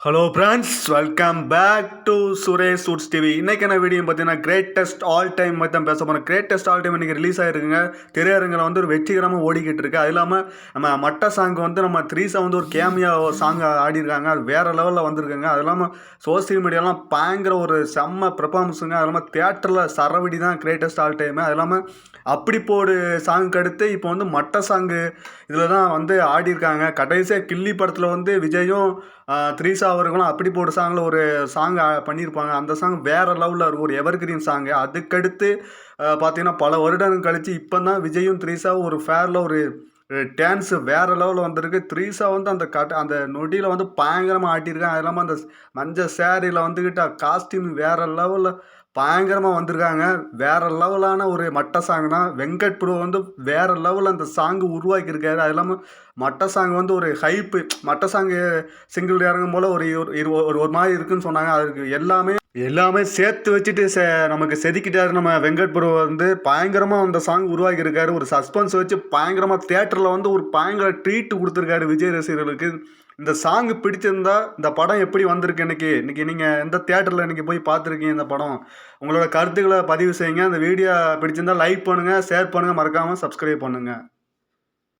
Hello friends welcome back to Suresh shoots TV இன்றைக்கான video பார்த்தீங்கன்னா greatest all time பற்றி தான் பேச போகிறோம் கிரேட்டஸ்ட் ஆல் டைம் இன்றைக்கி ரிலீஸ் ஆகிருக்குங்க திரையரங்கில் வந்து ஒரு வெற்றிகரமாக ஓடிக்கிட்டு இருக்கு. அது இல்லாமல் நம்ம மட்ட சாங் வந்து நம்ம த்ரீஸாக வந்து ஒரு கேமியா சாங் ஆடிருக்காங்க அது வேறு லெவலில் வந்திருக்குங்க. அது இல்லாமல் சோசியல் மீடியாலாம் பயங்கர ஒரு செம்ம பெர்ஃபார்மன்ஸுங்க அது இல்லாமல் தேட்டரில் சரவடி தான் கிரேட்டஸ்ட் ஆல் டைம் அது இல்லாமல் அப்படி போடு சாங்க்கு அடுத்து இப்போ வந்து மட்ட சாங்கு இதில் தான் வந்து ஆடிருக்காங்க கடைசியாக கில்லி படத்தில் வந்து விஜயும் த்ரீசா அவர்களும் அப்படி போட்டு சாங்கில் ஒரு சாங் பண்ணியிருப்பாங்க. அந்த சாங் வேறு லெவலில் இருக்கும். ஒரு எவர் கிரீன் சாங்கு அதுக்கடுத்து பார்த்தீங்கன்னா பல வருடங்கள் கழித்து இப்போ தான் விஜயும் த்ரீசாவும் ஒரு ஃபேரில் ஒரு டான்ஸு வேறு லெவலில் வந்திருக்கு. த்ரீஸா வந்து அந்த கட் அந்த நொடியில் வந்து பயங்கரமாக ஆட்டியிருக்காங்க. அது இல்லாமல் அந்த மஞ்சள் சேரீயில் வந்துக்கிட்ட காஸ்டியூம் வேறு லெவலில் பயங்கரமாக வந்திருக்காங்க. வேறு லெவலான ஒரு மட்ட சாங் தான் வெங்கட் ப்ரோ வந்து வேறு லெவலில் அந்த சாங்கு உருவாக்கியிருக்காரு. அது இல்லாமல் மட்ட சாங் வந்து ஒரு ஹைப்பு மட்ட சாங்கு சிங்கிள் இறங்கும் போல் ஒரு இரு ஒரு ஒரு மாதிரி இருக்குன்னு சொன்னாங்க. அதுக்கு எல்லாமே எல்லாமே சேர்த்து வச்சுட்டு செ நமக்கு செதுக்கிட்டாரு நம்ம வெங்கட் ப்ரோ வந்து. பயங்கரமாக அந்த சாங் உருவாக்கியிருக்காரு. ஒரு சஸ்பென்ஸ் வச்சு பயங்கரமாக தேட்டரில் வந்து ஒரு பயங்கர ட்ரீட் கொடுத்துருக்காரு விஜய் ரசிகர்களுக்கு. இந்த சாங் பிடிச்சிருந்தா இந்த படம் எப்படி வந்திருக்கு இன்னைக்கு இன்னைக்கு நீங்கள் எந்த தேட்டரில் இன்னைக்கு போய் பார்த்துருக்கீங்க இந்த படம்? உங்களோட கருத்துக்களை பதிவு செய்யுங்க. அந்த வீடியோ பிடிச்சிருந்தா லைக் பண்ணுங்கள் ஷேர் பண்ணுங்கள் மறக்காமல் சப்ஸ்கிரைப் பண்ணுங்கள்